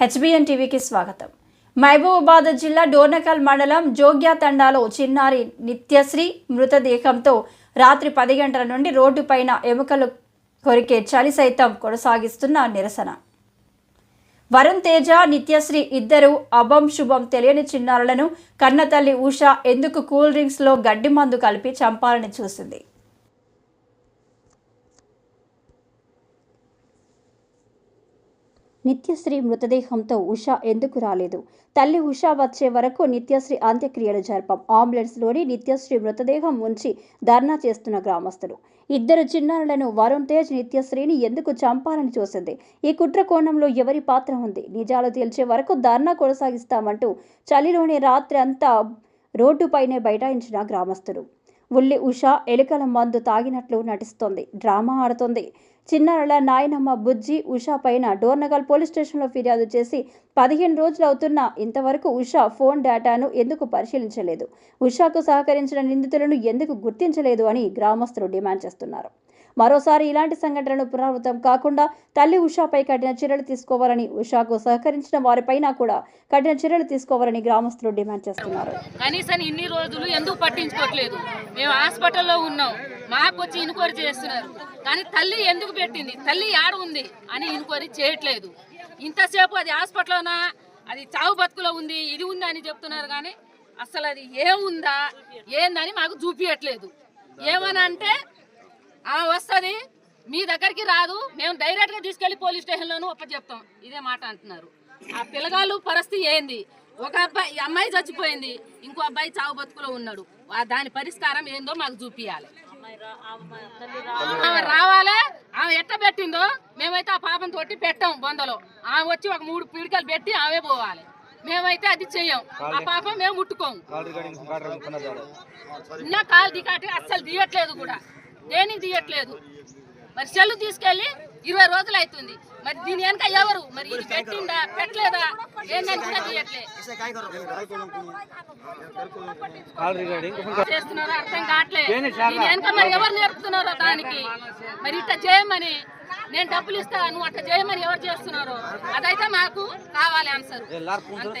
HBN టీవీకి స్వాగతం. మహబూబాబాద్ జిల్లా డోర్నకల్ మండలం జోగ్యా తండాలో చిన్నారి నిత్యశ్రీ మృతదేహంతో రాత్రి పది గంటల నుండి రోడ్డుపైన ఎముకలు కొరికే చలి సైతం కొనసాగిస్తున్న నిరసన. వరుణ్ తేజ నిత్యశ్రీ ఇద్దరు అభం శుభం తెలియని చిన్నారులను కన్నతల్లి ఉష ఎందుకు కూల్ డ్రింక్స్లో గడ్డి మందు కలిపి చంపాలని చూసింది. నిత్యశ్రీ మృతదేహంతో ఉష ఎందుకు రాలేదు? తల్లి ఉష వచ్చే వరకు నిత్యశ్రీ అంత్యక్రియలు జరపం. అంబులెన్స్లోని నిత్యశ్రీ మృతదేహం ఉంచి ధర్నా చేస్తున్న గ్రామస్తులు. ఇద్దరు చిన్నారులను వరుణ్ తేజ్ నిత్యశ్రీని ఎందుకు చంపాలని చూసింది? ఈ కుట్ర కోణంలో ఎవరి పాత్ర ఉంది? నిజాలు తేల్చే వరకు ధర్నా కొనసాగిస్తామంటూ చలిలోని రాత్రి అంతా రోడ్డుపైనే బైఠాయించిన గ్రామస్తులు. ఉల్లి ఉష ఎలుకల మందు తాగినట్లు నటిస్తోంది. డ్రామా ఆడుతోంది. చిన్నారుల నాయనమ్మ బుజ్జి ఉషా పైన డోర్నగల్ పోలీస్ స్టేషన్లో ఫిర్యాదు చేసి పదిహేను రోజులు అవుతున్నా ఇంతవరకు ఉషా ఫోన్ డేటాను ఎందుకు పరిశీలించలేదు? ఉషాకు సహకరించిన నిందితులను ఎందుకు గుర్తించలేదు అని గ్రామస్తులు డిమాండ్ చేస్తున్నారు. మరోసారి ఇలాంటి సంఘటనలు పునరావృతం కాకుండా తల్లి ఉషాపై కఠిన చర్యలు తీసుకోవాలని ఉషాకు సహకరించిన వారిపైన కూడా కఠిన చర్యలు తీసుకోవాలని గ్రామస్తులు డిమాండ్ చేస్తున్నారు. కనీసం ఇన్ని రోజులు ఎందుకు పట్టించుకోవట్లేదు మేము హాస్పిటల్లో ఉన్నాం. మాకు వచ్చి ఇన్క్వైరీ చేస్తున్నారు. కానీ తల్లి ఎందుకు పెట్టింది? తల్లి ఆడ ఉంది అని ఇన్క్వైరీ చేయట్లేదు. ఇంతసేపు అది హాస్పిటల్లోనా? అది చావు బతుకులో ఉంది ఇది ఉంది అని చెప్తున్నారు కానీ అసలు అది ఏముందా? ఏందని మాకు చూపించట్లేదు ఏమని అంటే ఆ వస్తుంది. మీ దగ్గరికి రాదు. మేము డైరెక్ట్గా తీసుకెళ్ళి పోలీస్ స్టేషన్లోనూ ఒప్ప చెప్తాం. ఇదే మాట అంటున్నారు. ఆ పిల్లగాళ్ళు పరిస్థితి ఏంది? ఒక అబ్బాయి అమ్మాయి చచ్చిపోయింది. ఇంకో అబ్బాయి చావు బతుకులో ఉన్నాడు. ఆ దాని పరిష్కారం ఏందో మాకు చూపియాలి. ఆమె రావాలి. ఆమె ఎట్ట పెట్టిందో మేమైతే ఆ పాపం తోటి పెట్టాం బొందలో. ఆమె వచ్చి ఒక మూడు పిడికలు పెట్టి ఆమె పోవాలి. మేమైతే అది చెయ్యం. ఆ పాపం మేము ముట్టుకోము ఇంకా కాలు దిగాటి అస్సలు తీయట్లేదు కూడా. దేనికి తీయట్లేదు. మరి సెల్లు తీసుకెళ్ళి ఇరవై రోజులు అవుతుంది మరి దీని వెనక ఎవరు? మరి ఇది పెట్టిందా? పెట్టలేదా? ఏందని కూడా చేస్తున్నారో అర్థం కావట్లే. దీని వెనక మరి ఎవరు నేర్పుతున్నారో దానికి? మరి ఇట్లా చేయమని నేను డబ్బులు ఇస్తా నువ్వు అట్లా చేయమని ఎవరు చేస్తున్నారో? అదైతే మాకు కావాలి ఆన్సర్. అంతే.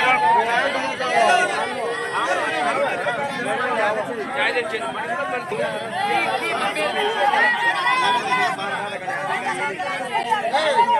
Hey!